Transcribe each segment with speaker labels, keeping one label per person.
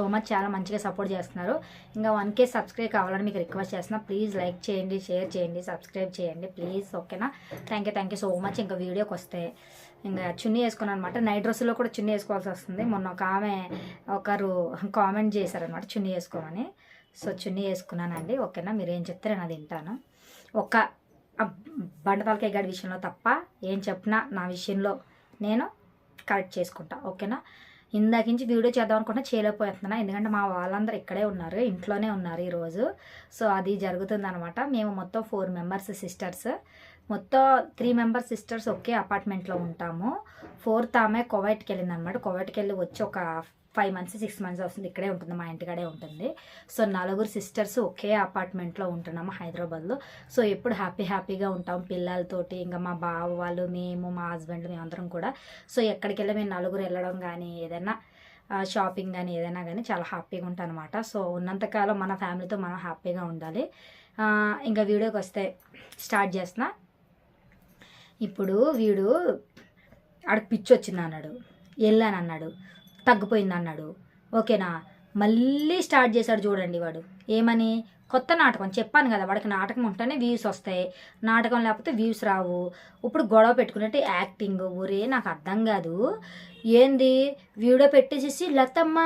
Speaker 1: So much చాలా మంచిగా support చేస్తున్నారు. ఇంకా వన్ కే సబ్స్క్రైబ్ కావాలని మీకు రిక్వెస్ట్ చేస్తున్నా ప్లీజ్ లైక్ చేయండి షేర్ చేయండి సబ్స్క్రైబ్ చేయండి ప్లీజ్ ఓకేనా? Thank you thank you so much. ఇంకా వీడియోకి వస్తే ఇంకా చున్నీ వేసుకున్నాను అనమాట నైట్ డ్రెస్సులో కూడా చున్నీ వేసుకోవాల్సి వస్తుంది. మొన్న ఒక ఆమె ఒకరు కామెంట్ చేశారనమాట చున్నీ వేసుకోమని. సో చున్నీ వేసుకున్నానండి. ఓకేనా? మీరు ఏం చెప్తే నేను అది వింటాను ఒక బండతలకాయ గడి విషయంలో తప్ప ఏం చెప్పినా నా విషయంలో నేను కరెక్ట్ చేసుకుంటా. ఓకేనా? ఇందాకించి వీడియో చేద్దాం అనుకుంటే చేయలేకపోతున్నా ఎందుకంటే మా వాళ్ళందరూ ఇక్కడే ఉన్నారు ఇంట్లోనే ఉన్నారు ఈరోజు సో అది జరుగుతుంది అనమాట మేము మొత్తం ఫోర్ మెంబర్స్ సిస్టర్స్. మొత్తం త్రీ మెంబర్స్ సిస్టర్స్ ఒకే అపార్ట్మెంట్లో ఉంటాము. ఫోర్త్ ఆమె కొవైట్కి వెళ్ళింది అనమాట కొవైట్కి వెళ్ళి వచ్చి ఒక ఫైవ్ మంత్స్ సిక్స్ మంత్స్ వస్తుంది. ఇక్కడే ఉంటుంది మా ఇంటికాడే ఉంటుంది. సో నలుగురు సిస్టర్స్ ఒకే అపార్ట్మెంట్లో ఉంటున్నాము హైదరాబాద్లో. సో ఎప్పుడు హ్యాపీ హ్యాపీగా ఉంటాం పిల్లలతోటి. ఇంకా మా బావ వాళ్ళు మేము మా హస్బెండ్ మేమందరం కూడా. సో ఎక్కడికి వెళ్ళి మేము నలుగురు వెళ్ళడం కానీ ఏదైనా షాపింగ్ కానీ ఏదైనా కానీ చాలా హ్యాపీగా ఉంటాను అనమాట సో ఉన్నంతకాలం మన ఫ్యామిలీతో మనం హ్యాపీగా ఉండాలి. ఇంకా వీడియోకి వస్తే స్టార్ట్ చేస్తున్నా. ఇప్పుడు వీడు ఆడికి పిచ్చి వచ్చింది అన్నాడు వెళ్ళాను అన్నాడు తగ్గిపోయింది అన్నాడు ఓకేనా? మళ్ళీ స్టార్ట్ చేశాడు చూడండి వాడు. ఏమని? కొత్త నాటకం. చెప్పాను కదా వాడికి నాటకం ఉంటేనే వ్యూస్ వస్తాయి. నాటకం లేకపోతే వ్యూస్ రావు. ఇప్పుడు గొడవ పెట్టుకున్నట్టు యాక్టింగ్ ఊరే నాకు అర్థం కాదు. ఏంది? వీడియో పెట్టేసేసి లతమ్మ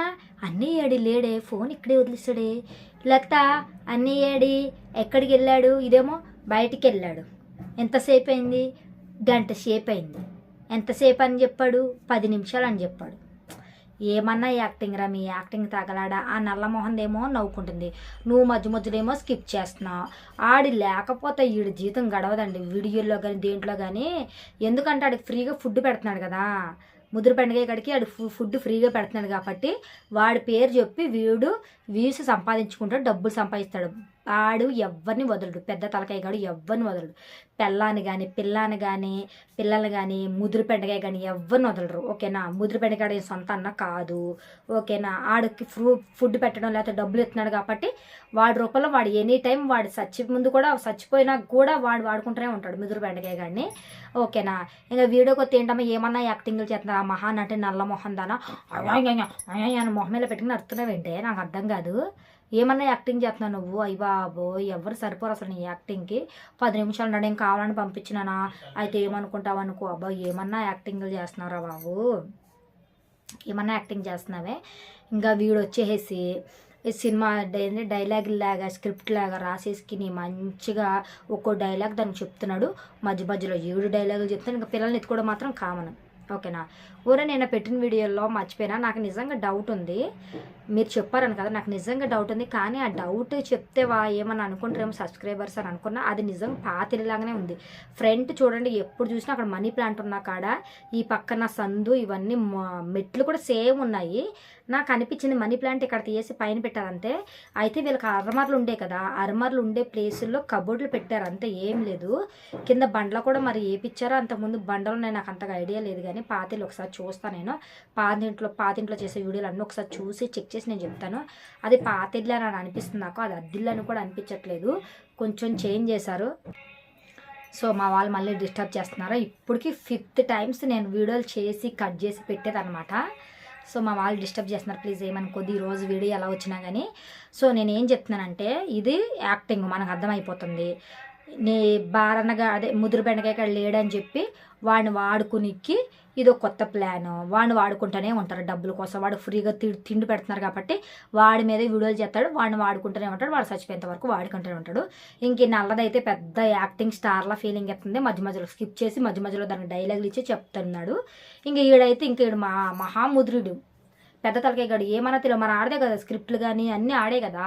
Speaker 1: అన్నీ ఏడి లేడే ఫోన్ ఇక్కడే వదిలేస్తాడే లత అన్నీ ఏడి? ఎక్కడికి వెళ్ళాడు? ఇదేమో బయటికి వెళ్ళాడు. ఎంతసేపు అయింది? గంట సేపు అయింది. ఎంతసేపు అని చెప్పాడు? పది నిమిషాలు అని చెప్పాడు. ఏమన్నా యాక్టింగ్ రా మీ యాక్టింగ్ తగలాడా? ఆ నల్ల మొహందేమో నవ్వుకుంటుంది. నువ్వు మధ్య మధ్యలో స్కిప్ చేస్తున్నావు ఆడి లేకపోతే వీడి జీతం గడవదండి. వీడియోలో కానీ దేంట్లో కానీ ఎందుకంటే ఆడికి ఫ్రీగా ఫుడ్ పెడుతున్నాడు కదా. ముద్ర పండుగ కాడికి ఆడు ఫు- ఫుడ్ ఫ్రీగా పెడుతున్నాడు కాబట్టి వాడి పేరు చెప్పి వీడు వ్యూస్ సంపాదించుకుంటాడు డబ్బులు సంపాదిస్తాడు. ఆడు ఎవరిని వదలడు. పెద్ద తలకాయ గాడు ఎవరిని వదలడు. పెళ్ళాన్ని కానీ పిల్లాని కానీ పిల్లల్ని కానీ ముదురు పెండకాయ కానీ ఎవరిని వదలరు. ఓకేనా? ముదురు పెండకాయ సొంత అన్న కాదు. ఓకేనా? ఆడికి ఫ్రూ ఫుడ్ పెట్టడం లేకపోతే డబ్బులు ఇస్తున్నాడు కాబట్టి వాడి రూపంలో వాడు ఎనీ టైం వాడు చచ్చి ముందు కూడా చచ్చిపోయినా కూడా వాడు వాడుకుంటూనే ఉంటాడు ముదురు పెండకాయ కానీ ఓకేనా? ఇంకా వీడియో కొత్త ఏంటమ్మా? ఏమన్నా యాక్టింగ్లు చేస్తున్నారు? ఆ మహాన్ అంటే నల్ల మొహం దానా అయ్యా మొహం మీద పెట్టుకుని అరుతున్నావేంటే నాకు అర్థం కాదు ఏమన్నా యాక్టింగ్ చేస్తున్నావు నువ్వు? అయ్యి బాబో ఎవరు సరిపోరు అసలు నీ యాక్టింగ్కి. పది నిమిషాలు నేను కావాలని పంపించినానా? అయితే ఏమనుకుంటావు అనుకో. అబ్బా ఏమన్నా యాక్టింగ్లు చేస్తున్నారా బాబు? ఏమన్నా యాక్టింగ్ చేస్తున్నావే? ఇంకా వీడు వచ్చేసి ఈ సినిమా డై- డైలాగ్ లాగా స్క్రిప్ట్ లాగా రాసేసుకుని మంచిగా ఒక్కో డైలాగ్ దానికి చెప్తున్నాడు. మధ్య మధ్యలో ఏడు డైలాగులు చెప్తాను ఇంకా పిల్లల్ని ఎత్తుకోవడం మాత్రం కామన్. ఓకేనా? ఊరే నేను పెట్టిన వీడియోలో మర్చిపోయినా నాకు నిజంగా డౌట్ ఉంది. మీరు చెప్పారని కదా నాకు నిజంగా డౌట్ ఉంది. కానీ ఆ డౌట్ చెప్తే వా ఏమని అనుకుంటారేమో సబ్స్క్రైబర్స్ అని అనుకున్నా అది నిజంగా పాతిరిలాగానే ఉంది. ఫ్రంట్ చూడండి ఎప్పుడు చూసినా అక్కడ మనీ ప్లాంట్ ఉన్న కాడ ఈ పక్కన సందు ఇవన్నీ మ- మెట్లు కూడా సేమ్ ఉన్నాయి. నాకు అనిపించింది మనీ ప్లాంట్ ఇక్కడ తీసి పైన పెట్టారంతే అయితే వీళ్ళకి అరమర్లు ఉండే కదా అరమర్లు ఉండే ప్లేసుల్లో కబోర్డులు పెట్టారు అంతే ఏం లేదు. కింద బండ్ల కూడా మరి ఏపిచ్చారో అంతకుముందు బండలు నాకు అంతగా ఐడియా లేదు. కానీ పాతిలు ఒకసారి చూస్తాను నేను పాతింట్లో పాతింట్లో చేసే వీడియోలు అన్నీ ఒకసారి చూసి చెక్ చేసి నేను చెప్తాను. అది పాతిల్లు అని అనిపిస్తుంది నాకు. అది అద్దిల్లు అని కూడా అనిపించట్లేదు. కొంచెం చేంజ్ చేశారు. సో మా వాళ్ళు మళ్ళీ డిస్టర్బ్ చేస్తున్నారు. ఇప్పటికి ఫిఫ్త్ టైమ్స్ నేను వీడియోలు చేసి కట్ చేసి పెట్టేదన్నమాట. సో మా వాళ్ళు డిస్టర్బ్ చేస్తున్నారు. ప్లీజ్ ఏమనుకోద్ది ఈరోజు రోజు వీడియో ఎలా వచ్చినా కానీ సో నేను ఏం చెప్తున్నానంటే ఇది యాక్టింగ్. మనకు అర్థమైపోతుంది. బారనగా అదే ముదురు బెండకాయ లేడని చెప్పి వాడిని వాడుకునికి ఇది ఒక కొత్త ప్లాన్ వాడిని వాడుకుంటూనే ఉంటారు డబ్బుల కోసం. వాడు ఫ్రీగా తి తిండి పెడుతున్నారు కాబట్టి వాడి మీద వీడియోలు చేస్తాడు. వాడిని వాడుకుంటూనే ఉంటాడు. వాడు చచ్చిపోయేంత వరకు వాడుకుంటూనే ఉంటాడు. ఇంక నల్లదైతే పెద్ద యాక్టింగ్ స్టార్లా ఫీలింగ్ ఎత్తుంది. మధ్య మధ్యలో స్కిప్ చేసి మధ్య మధ్యలో దానికి డైలాగులు ఇచ్చి చెప్తున్నాడు. ఇంక ఈడైతే ఇంక ఈడు మహా మహాముద్రుడు. పెద్ద తలకే గడు ఏమన్నా తెలియదు మన ఆడదే కదా స్క్రిప్ట్లు కానీ అన్నీ ఆడే కదా.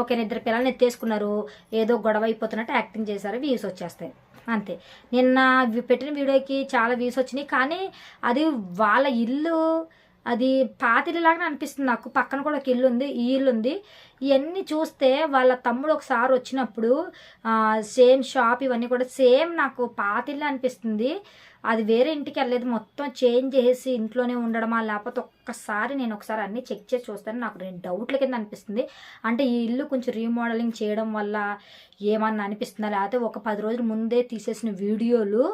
Speaker 1: ఓకే ఇద్దరు పిల్లల్ని ఎత్తేసుకున్నారు. ఏదో గొడవ అయిపోతున్నట్టు యాక్టింగ్ చేశారు వ్యూస్ వచ్చేస్తాయి. అంతే. నిన్న పెట్టిన వీడియోకి చాలా వ్యూస్ వచ్చినాయి. కానీ అది వాళ్ళ ఇల్లు అది పాతిలాగానే అనిపిస్తుంది నాకు. పక్కన కూడా ఒక ఇల్లు ఉంది ఈ ఇల్లు ఉంది ఇవన్నీ చూస్తే వాళ్ళ తమ్ముడు ఒకసారి వచ్చినప్పుడు సేమ్ షాప్ ఇవన్నీ కూడా సేమ్ నాకు పాతిల్లు అనిపిస్తుంది. అది వేరే ఇంటికి వెళ్ళలేదు. మొత్తం చేంజ్ చేసి ఇంట్లోనే ఉండడమా లేకపోతే ఒక్కసారి నేను ఒకసారి అన్నీ చెక్ చేసి చూస్తాను. నాకు రెండు డౌట్ల కింద అనిపిస్తుంది. అంటే ఈ ఇల్లు కొంచెం రీమోడలింగ్ చేయడం వల్ల ఏమన్నా అనిపిస్తుందా? లేకపోతే ఒక పది రోజుల ముందే తీసేసిన వీడియోలు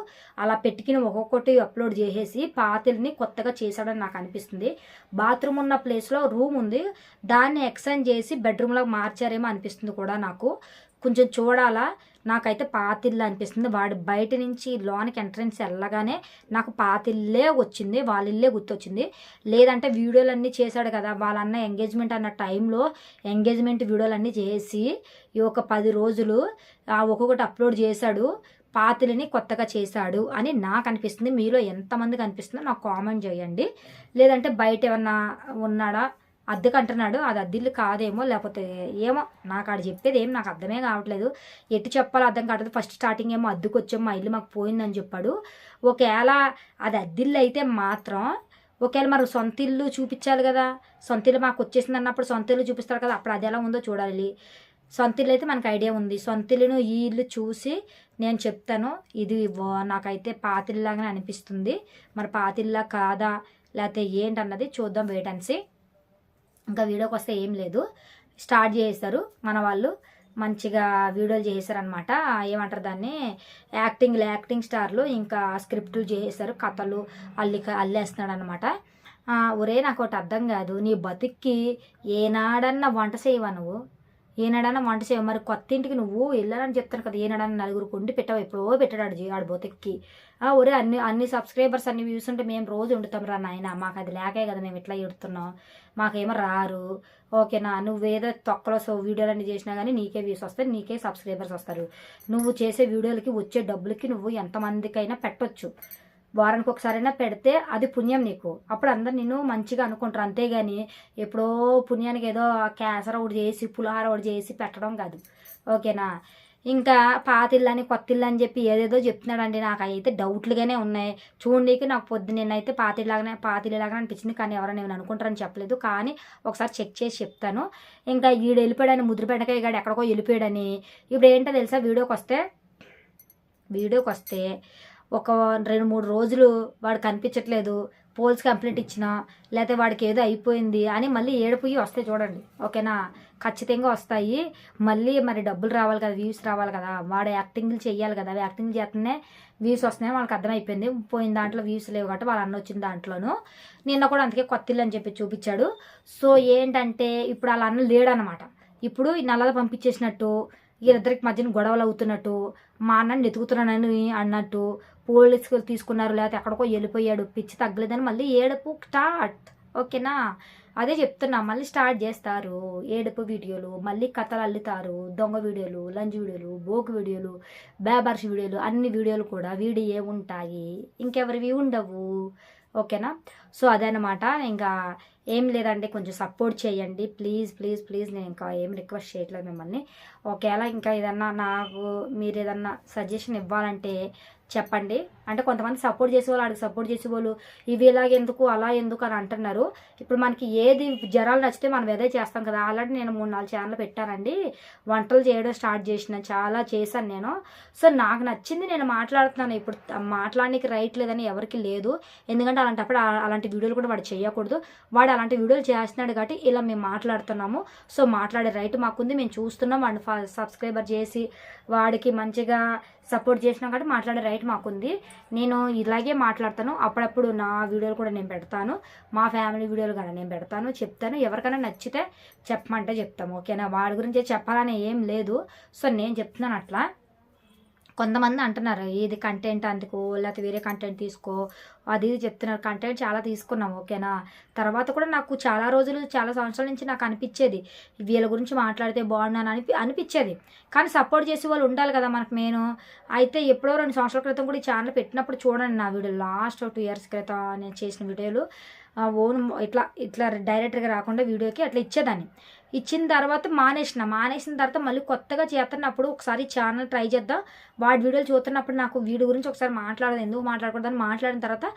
Speaker 1: అలా పెట్టుకుని ఒక్కొక్కటి అప్లోడ్ చేసేసి పాతిల్ని కొత్తగా చేశాడని నాకు అనిపిస్తుంది. బాత్రూమ్ ఉన్న ప్లేస్లో రూమ్ ఉంది. దాన్ని ఎక్స్చేంజ్ చేసి బెడ్ బెడ్రూమ్లో మార్చారేమో అనిపిస్తుంది కూడా నాకు. కొంచెం చూడాలా? నాకైతే పాతిల్లు అనిపిస్తుంది. వాడి బయట నుంచి లోనికి ఎంట్రన్స్ వెళ్ళగానే నాకు పాతిల్లే వచ్చింది వాళ్ళ ఇల్లే గుర్తొచ్చింది. లేదంటే వీడియోలు అన్నీ చేశాడు కదా వాళ్ళన్న ఎంగేజ్మెంట్ అన్న టైంలో ఎంగేజ్మెంట్ వీడియోలు అన్నీ చేసి ఈ ఒక పది రోజులు ఆ ఒక్కొక్కటి అప్లోడ్ చేశాడు పాతిలిని కొత్తగా చేశాడు అని నాకు అనిపిస్తుంది. మీలో ఎంతమందికి అనిపిస్తుందో నాకు కామెంట్ చేయండి. లేదంటే బయట ఏమన్నా ఉన్నాడా? అద్దెకు అంటున్నాడు అది అద్దిల్లు కాదేమో లేకపోతే ఏమో. నాకు ఆడ చెప్పేది ఏం నాకు అర్థమే కావట్లేదు. ఎటు చెప్పాలో అర్థం కావట్లేదు. ఫస్ట్ స్టార్టింగ్ ఏమో అద్దెకు వచ్చాము మా ఇల్లు మాకు పోయిందని చెప్పాడు. ఒకవేళ అది అద్దిల్లు అయితే మాత్రం ఒకవేళ మరి సొంత ఇల్లు చూపించాలి కదా. సొంత ఇల్లు మాకు వచ్చేసింది అన్నప్పుడు సొంత ఇల్లు చూపిస్తారు కదా. అప్పుడు అది ఎలా ఉందో చూడాలి. సొంత ఇల్లు అయితే మనకు ఐడియా ఉంది. సొంత ఇల్లును ఈ ఇల్లు చూసి నేను చెప్తాను. ఇది నాకైతే పాతిల్లాగానే అనిపిస్తుంది. మరి పాతిల్లా కాదా లేకపోతే ఏంటన్నది చూద్దాం వెయిట్ అండ్ సీ ఇంకా వీడియోకి వస్తే ఏం లేదు. స్టార్ట్ చేస్తారు మన వాళ్ళు మంచిగా వీడియోలు చేశారనమాట ఏమంటారు దాన్ని? యాక్టింగ్ యాక్టింగ్ స్టార్లు ఇంకా స్క్రిప్ట్లు చేసేసారు కథలు అల్లి అల్లేస్తున్నాడు అనమాట ఒరే నాకు ఒకటి అర్థం కాదు. నీ బతుక్కి ఏనాడన్నా వంట చేయవా నువ్వు? ఏనాడన్నా వంట చేయవు. మరి కొత్త ఇంటికి నువ్వు వెళ్ళాలని చెప్తాను కదా ఏనాడన్నా నలుగురు కొండి పెట్టావు? ఎప్పుడో పెట్టాడు జీ- ఆడు ఆ, ఒరే అన్ని అన్ని సబ్స్క్రైబర్స్ అన్ని వ్యూస్ ఉంటే మేము రోజు వండుతాం రా నాయన. మాకు అది లేకే కదా మేము ఇట్లా ఎడుతున్నాం మాకేమో రారు. ఓకేనా? నువ్వేదో తొక్కలో సో వీడియోలన్నీ చేసినా కానీ నీకే వ్యూస్ వస్తాయి నీకే సబ్స్క్రైబర్స్ వస్తారు. నువ్వు చేసే వీడియోలకి వచ్చే డబ్బులకి నువ్వు ఎంతమందికైనా పెట్టొచ్చు. వారానికి ఒకసారైనా పెడితే అది పుణ్యం నీకు. అప్పుడు అందరు నిన్ను మంచిగా అనుకుంటారు. అంతేగాని ఎప్పుడో పుణ్యానికి ఏదో క్యాన్సర్ ఒకటి చేసి పులిహార ఒకటి చేసి పెట్టడం కాదు. ఓకేనా? ఇంకా పాతిల్లు అని కొత్త ఇల్లు అని చెప్పి ఏదేదో చెప్తున్నాడండి. నాకు అయితే డౌట్లుగానే ఉన్నాయి. చూడండికి నాకు పొద్దు నేనైతే పాత పాతిలాగానే అనిపించింది. కానీ ఎవరైనా నేను అనుకుంటారని చెప్పలేదు. కానీ ఒకసారి చెక్ చేసి చెప్తాను. ఇంకా ఈడు వెళ్ళిపోయాడని ముద్రపెట్టకాయ గాడు ఎక్కడికో వెళ్ళిపోయాడని. ఇప్పుడు ఏంటో తెలుసా? వీడియోకి వస్తే వీడియోకి వస్తే ఒక రెండు మూడు రోజులు వాడు కనిపించట్లేదు పోల్స్ కంప్లైంట్ ఇచ్చినా లేకపోతే వాడికి ఏదో అయిపోయింది అని మళ్ళీ ఏడుపుయి వస్తాయి చూడండి. ఓకేనా? ఖచ్చితంగా వస్తాయి. మళ్ళీ మరి డబ్బులు రావాలి కదా వ్యూస్ రావాలి కదా వాడు యాక్టింగ్లు చేయాలి కదా అవి యాక్టింగ్ చేస్తేనే వ్యూస్ వస్తున్నాయి వాళ్ళకి అర్థమైపోయింది. పోయిన దాంట్లో వ్యూస్ లేవు కాబట్టి వాళ్ళ అన్న వచ్చిన దాంట్లోనూ. నిన్న కూడా అందుకే కొత్త ఇల్లు అని చెప్పి చూపించాడు. సో ఏంటంటే ఇప్పుడు వాళ్ళ అన్న లేడనమాట ఇప్పుడు ఈ పంపించేసినట్టు వీళ్ళిద్దరికి మధ్యన గొడవలు అవుతున్నట్టు మా అన్నని వెతుకుతున్నానని అన్నట్టు పోలీసులు తీసుకున్నారు లేకపోతే ఎక్కడికో వెళ్ళిపోయాడు పిచ్చి తగ్గలేదని మళ్ళీ ఏడుపు స్టార్ట్ ఓకేనా? అదే చెప్తున్నా మళ్ళీ స్టార్ట్ చేస్తారు. ఏడుపు వీడియోలు మళ్ళీ కథలు అల్లుతారు. దొంగ వీడియోలు లంచ్ వీడియోలు బోకు వీడియోలు బేబర్స్ వీడియోలు అన్ని వీడియోలు కూడా వీడియో ఉంటాయి. ఇంకెవరివి ఉండవు. ఓకేనా? సో అదనమాట ఇంకా ఏం లేదండి కొంచెం సపోర్ట్ చేయండి. ప్లీజ్ ప్లీజ్ ప్లీజ్ నేను ఇంకా ఏం రిక్వెస్ట్ చేయట్లేదు మిమ్మల్ని. ఒకవేళ ఇంకా ఏదన్నా నాకు మీరు ఏదన్నా సజెషన్ ఇవ్వాలంటే చెప్పండి. అంటే కొంతమంది సపోర్ట్ చేసేవాళ్ళు ఆడికి సపోర్ట్ చేసేవాళ్ళు ఇవి ఇలాగ ఎందుకు అలా ఎందుకు అని అంటున్నారు. ఇప్పుడు మనకి ఏది జ్వరాలు నచ్చితే మనం అదే చేస్తాం కదా. ఆల్రెడీ నేను మూడు నాలుగు ఛానల్ పెట్టానండి. వంటలు చేయడం స్టార్ట్ చేసిన చాలా చేశాను నేను. సో నాకు నచ్చింది నేను మాట్లాడుతున్నాను. ఇప్పుడు మాట్లాడడానికి రైట్ లేదని ఎవరికి లేదు. ఎందుకంటే అలాంటప్పుడు అలాంటి వీడియోలు కూడా వాడు చేయకూడదు. వాడు అలాంటి వీడియోలు చేస్తున్నాడు కాబట్టి ఇలా మేము మాట్లాడుతున్నాము. సో మాట్లాడే రైట్ మాకుంది. మేము చూస్తున్నాం. వాడిని సబ్స్క్రైబర్ చేసి వాడికి మంచిగా సపోర్ట్ చేసినాం కాబట్టి మాట్లాడే రైట్ మాకుంది. నేను ఇలాగే మాట్లాడతాను. అప్పుడప్పుడు నా వీడియోలు కూడా నేను పెడతాను. మా ఫ్యామిలీ వీడియోలు కూడా నేను పెడతాను చెప్తాను. ఎవరికైనా నచ్చితే చెప్పమంటే చెప్తాము. ఓకేనా? వాడి గురించి చెప్పాలని ఏం లేదు. సో నేను చెప్తున్నాను అట్లా. కొంతమంది అంటున్నారు ఇది కంటెంట్ అందుకో లేకపోతే వేరే కంటెంట్ తీసుకో. అది ఇది చెప్తున్నారు. కంటెంట్ చాలా తీసుకున్నాం ఓకేనా? తర్వాత కూడా నాకు చాలా రోజులు చాలా సంవత్సరాల నుంచి నాకు అనిపించేది వీళ్ళ గురించి మాట్లాడితే బాగున్నాను అని అనిపించేది. కానీ సపోర్ట్ చేసే వాళ్ళు ఉండాలి కదా మనకు నేను అయితే ఎప్పుడో రెండు సంవత్సరాల క్రితం కూడా ఈ ఛానల్ పెట్టినప్పుడు చూడండి నా వీడియో. లాస్ట్ టూ ఇయర్స్ క్రితం నేను చేసిన వీడియోలు ఓన్ ఇట్లా ఇట్లా డైరెక్ట్గా రాకుండా వీడియోకి అట్లా ఇచ్చేదాన్ని. ఇచ్చిన తర్వాత మానేసిన. మానేసిన తర్వాత మళ్ళీ కొత్తగా చేస్తున్నప్పుడు ఒకసారి ఛానల్ ట్రై చేద్దాం. వాడి వీడియోలు చూస్తున్నప్పుడు నాకు వీడి గురించి ఒకసారి మాట్లాడదు. ఎందుకు మాట్లాడకూడదని మాట్లాడిన తర్వాత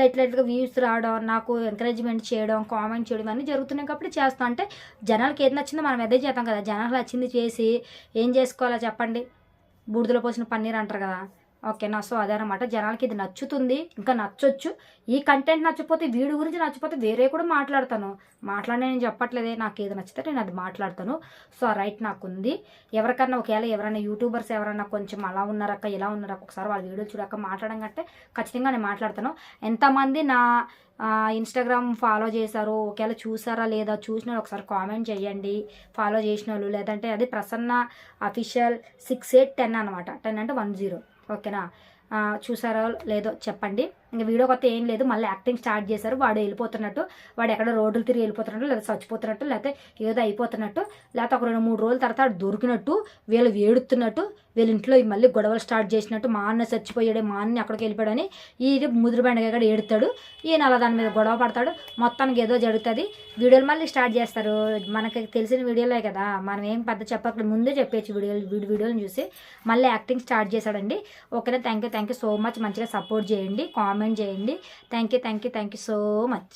Speaker 1: లైట్ లైట్గా వ్యూస్ రావడం నాకు ఎంకరేజ్మెంట్ చేయడం కామెంట్ చేయడం అన్నీ జరుగుతున్నాయి కాబట్టి చేస్తాం. అంటే జనాలకి ఏది నచ్చిందో మనం అదే చేద్దాం కదా. జనాలకు నచ్చింది చేసి ఏం చేసుకోవాలో చెప్పండి. బూడిదలో పోసిన పన్నీర్ అంటారు కదా. ఓకేనా సో అదనమాట జనాలకి ఇది నచ్చుతుంది ఇంకా నచ్చొచ్చు. ఈ కంటెంట్ నచ్చిపోతే వీడి గురించి నచ్చిపోతే వేరే కూడా మాట్లాడతాను. మాట్లాడే నేను చెప్పట్లేదే నాకు ఏది నచ్చితే నేను అది మాట్లాడతాను. సో ఆ రైట్ నాకు ఉంది ఎవరికన్నా ఒకవేళ ఎవరైనా యూట్యూబర్స్ ఎవరైనా కొంచెం అలా ఉన్నారక్క ఇలా ఉన్నారక్క ఒకసారి వాళ్ళ వీడియో చూడక మాట్లాడడం కంటే ఖచ్చితంగా నేను మాట్లాడతాను. ఎంతమంది నా ఇన్స్టాగ్రామ్ ఫాలో చేశారు ఒకవేళ చూసారా లేదా చూసిన వాళ్ళు ఒకసారి కామెంట్ చేయండి. ఫాలో చేసిన వాళ్ళు లేదంటే అది Prasanna official six eight ten అనమాట టెన్ అంటే వన్ జీరో. ఓకేనా? చూసారో లేదో చెప్పండి. ఇంకా వీడియో కొత్త ఏం లేదు. మళ్ళీ యాక్టింగ్ స్టార్ట్ చేశారు. వాడు వెళ్ళిపోతున్నట్టు వాడు ఎక్కడ రోడ్లు తిరిగి వెళ్ళిపోతున్నట్టు లేదా చచ్చిపోతున్నట్టు లేకపోతే ఏదో అయిపోతున్నట్టు లేకపోతే ఒక రెండు మూడు రోజుల తర్వాత వాడు దొరికినట్టు వీళ్ళు వేడుతున్నట్టు వీళ్ళ ఇంట్లో మళ్ళీ గొడవలు స్టార్ట్ చేసినట్టు మా అన్న చచ్చిపోయాడు మా అన్న అక్కడికి వెళ్ళిపోయాడని ఈ ముదురు కూడా ఏడుతాడు. ఈయన అలా దాని మీద గొడవ పడతాడు. మొత్తానికి ఏదో జరుగుతుంది. వీడియోలు మళ్ళీ స్టార్ట్ చేస్తారు. మనకి తెలిసిన వీడియోలే కదా. మనం ఏం పెద్ద చెప్పక ముందే చెప్పేచ్చు వీడియోలు వీడి వీడియోలు చూసి. మళ్ళీ యాక్టింగ్ స్టార్ట్ చేశాడండి. ఓకేనా? Thank you thank you so much మంచిగా సపోర్ట్ చేయండి. కామెంట్ చేయండి. Thank you thank you thank you so much